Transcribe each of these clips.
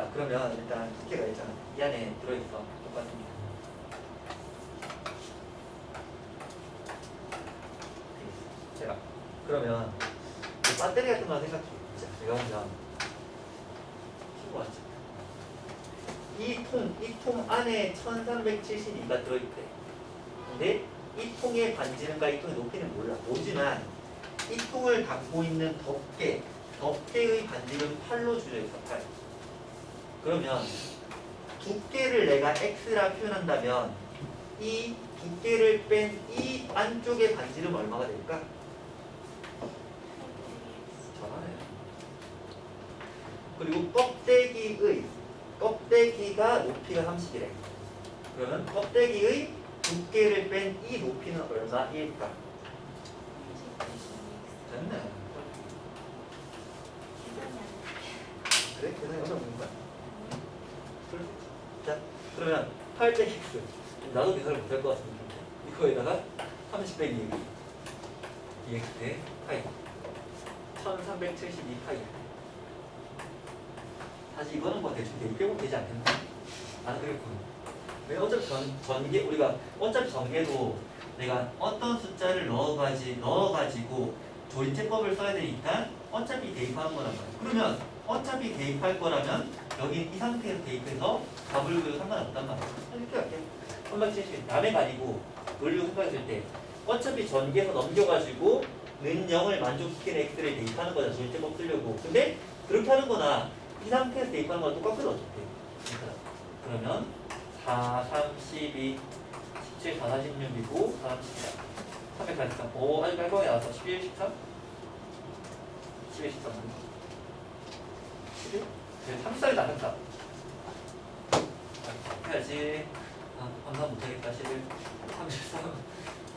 자 그러면 일단 두께가 있잖아 이 안에 들어있어. 똑같습니다. 제가 그러면 이 배터리 같은 거 생각해 보자. 내가 보면 키고 왔죠. 이 통, 이 통 안에 1372가 들어있대. 근데 이 통의 반지름과 이 통의 높이는 몰라. 모지만 이 통을 갖고 있는 덮개 덮개의 반지름 8로 줄여 있어 8 그러면 두께를 내가 x라 표현한다면 이 두께를 뺀 이 안쪽의 반지름 얼마가 될까? 잘하네. 그리고 껍데기의 껍데기가 높이가 30이래. 그러면 껍데기의 두께를 뺀 이 높이는 얼마일까? 됐네. 그래? 계산이 어려운 거야. 자, 그러면 8 빼기 x. 나도 계산을 못할 것 같은데. 이거에다가 30 빼기 2x의 파이. 1372 파이. 사실 이거는 뭐 대충 대입해보면 되지 않겠나? 나는 그랬거든. 왜 어차피 전, 전개, 우리가 어차피 전개도 내가 어떤 숫자를 넣어가지, 넣어가지고 조인제법을 써야 되니까 어차피 대입하는 거란 말이야. 그러면 어차피 대입할 거라면 여기 이 상태에서 대입해서 답을 그려도 상관없단 말이야. 이렇게 할게. 한번 치시 남의 가지고 논리로 생각했을 때 어차피 전개에서 넘겨가지고 는 0을 만족시키는 x를 대입하는 거잖아. 조인제법 쓰려고. 근데 그렇게 하는 거나 이 상태에서 대입하는 거랑 똑같거든 어차피. 그러면 4, 3, 12, 17, 4, 46이고 4, 13, 383. 오, 아주 깔끔하게 나왔어. 11, 13? 11, 13. 11? 그래, 3살이다, 3살. 해야지. 아, 감사 못하겠다. 11, 33,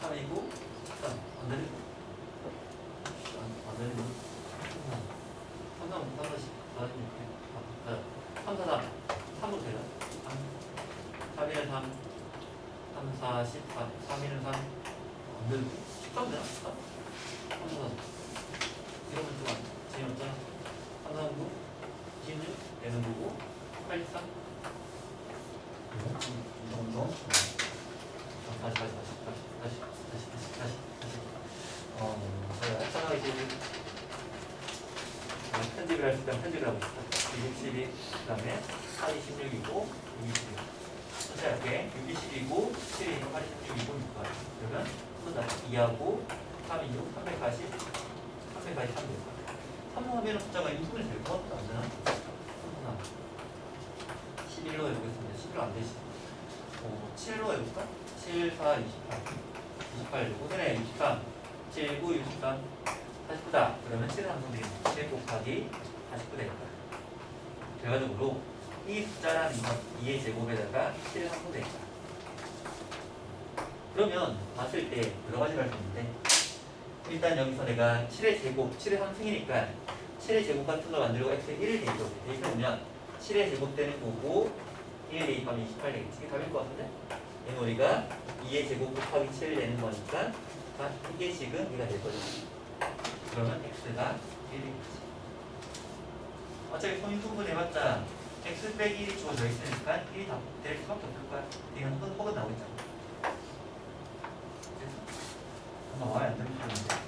3이고, 13. 안 되네. 안, 안 되네. 3, 3, 3, 4, 10, 46. 아, 가자. 3, 4, 3. 3으로 되나? 3. 3, 1, 3. 3, 4, 13. 3, 1, 3. 안 되는 13 되나? 13? 3, 4, 3. 이러면 좀 안, 재미없잖아. 3, 3, 9. 26. 되는 거고. 8, 13. 이 정도? 다시, 다시, 다시, 다시, 다시, 다시, 다시, 다시. 어, 제가 편하게 지금 편집을 할수 있다면 편집을 하고 있다. 62, 그 다음에 426이고 62. 천천히 할게. 62이고 17이고 86이고 6가. 그러면 한번더 2하고 3, 2, 6, 340, 340, 300. 3 하면 숫자가 6분이 될것 같다. 안 되나? 3분하. 11로 해보겠습니다. 11로 안 되지. 어, 7로 해볼까? 7, 4, 28. 28 되고, 그래, 23. 7, 9, 63. 49다. 그러면 7을 함수드립니다. 7 곱하기 49 되겠다. 결과적으로 이 숫자라는 것 2의 제곱에다가 7을 함수되겠다. 그러면 봤을 때 여러 가지를 할 수 있는데 일단 여기서 내가 7의 제곱, 7의 함승이니까 7의 제곱 같은 걸 만들고 x에 1을 대입해볼게. 대입해보면 7의 제곱 되는 거고 1 대입하면 28 되겠지. 이게 답일 것 같은데? 얘는 우리가 2의 제곱 곱하기 7 되는 거니까 자, 이게 지금 이가 될 거죠. 그러면 x가 1이겠지. 어차피 성인분분 해봤자 x 빼기 1이 주어져 있으니까 1이 다될 수밖에 없을 거야. 이건 혹은, 나오겠잖아. 그래서 아마 와야 안 되는 소리인데.